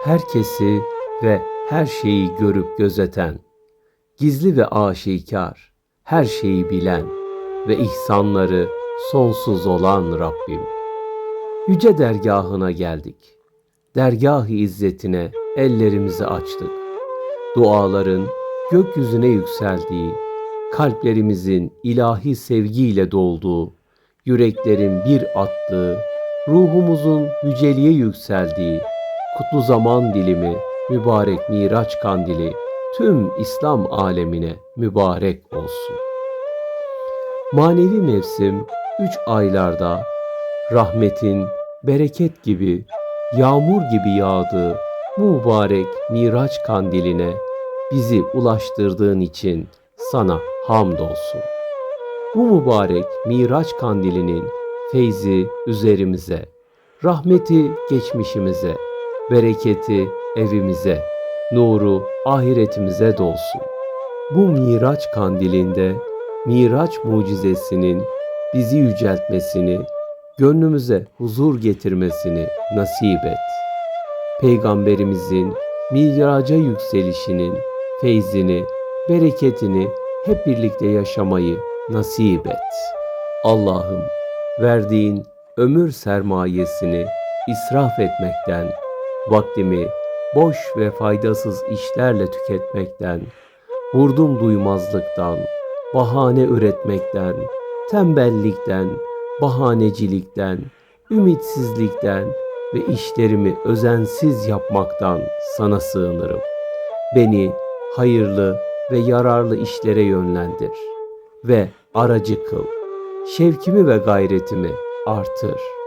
herkesi ve her şeyi görüp gözeten, gizli ve aşikar, her şeyi bilen ve ihsanları sonsuz olan Rabbim. Yüce dergahına geldik. Dergah-ı izzetine ellerimizi açtık. Duaların gökyüzüne yükseldiği, kalplerimizin ilahi sevgiyle dolduğu, yüreklerin bir attığı, ruhumuzun yüceliğe yükseldiği, kutlu zaman dilimi, mübarek Miraç kandili tüm İslam alemine mübarek olsun. Manevi mevsim üç aylarda rahmetin bereket gibi, yağmur gibi yağdığı bu mübarek Miraç kandiline bizi ulaştırdığın için sana hamdolsun. Bu mübarek Miraç kandilinin feyzi üzerimize, rahmeti geçmişimize, bereketi evimize, nuru ahiretimize dolsun. Bu Miraç kandilinde Miraç mucizesinin bizi yüceltmesini, gönlümüze huzur getirmesini nasip et. Peygamberimizin miraca yükselişinin feyzini, bereketini hep birlikte yaşamayı nasip et. Allah'ım verdiğin ömür sermayesini israf etmekten, vaktimi boş ve faydasız işlerle tüketmekten, vurdum duymazlıktan, bahane üretmekten, tembellikten, bahanecilikten, ümitsizlikten ve işlerimi özensiz yapmaktan sana sığınırım. Beni hayırlı ve yararlı işlere yönlendir ve aracı kıl. Şevkimi ve gayretimi artır.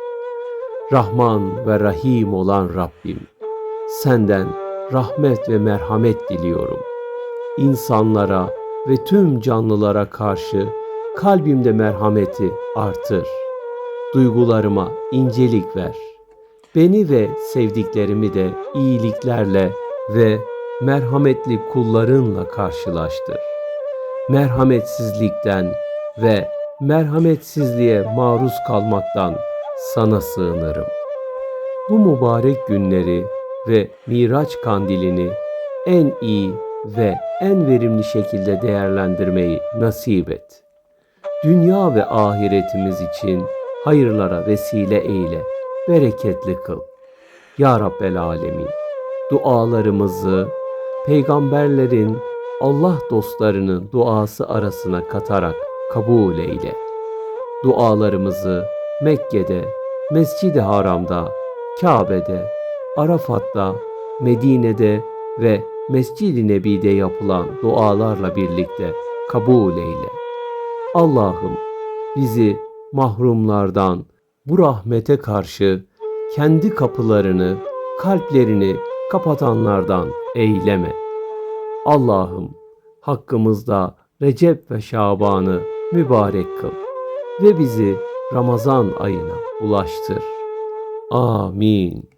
Rahman ve Rahim olan Rabbim, senden rahmet ve merhamet diliyorum. İnsanlara ve tüm canlılara karşı kalbimde merhameti artır. Duygularıma incelik ver. Beni ve sevdiklerimi de iyiliklerle ve merhametli kullarınla karşılaştır. Merhametsizlikten ve merhametsizliğe maruz kalmaktan sana sığınırım. Bu mübarek günleri ve Miraç kandilini en iyi ve en verimli şekilde değerlendirmeyi nasip et. Dünya ve ahiretimiz için hayırlara vesile eyle, bereketli kıl. Ya Rabbel Alemin, dualarımızı peygamberlerin, Allah dostlarının duası arasına katarak kabul eyle. Dualarımızı Mekke'de, Mescid-i Haram'da, Kabe'de, Arafat'ta, Medine'de ve Mescid-i Nebi'de yapılan dualarla birlikte kabul eyle. Allah'ım bizi mahrumlardan bu rahmete karşı kendi kapılarını, kalplerini kapatanlardan eyleme. Allah'ım hakkımızda Recep ve Şaban'ı mübarek kıl ve bizi Ramazan ayına ulaştır. Amin.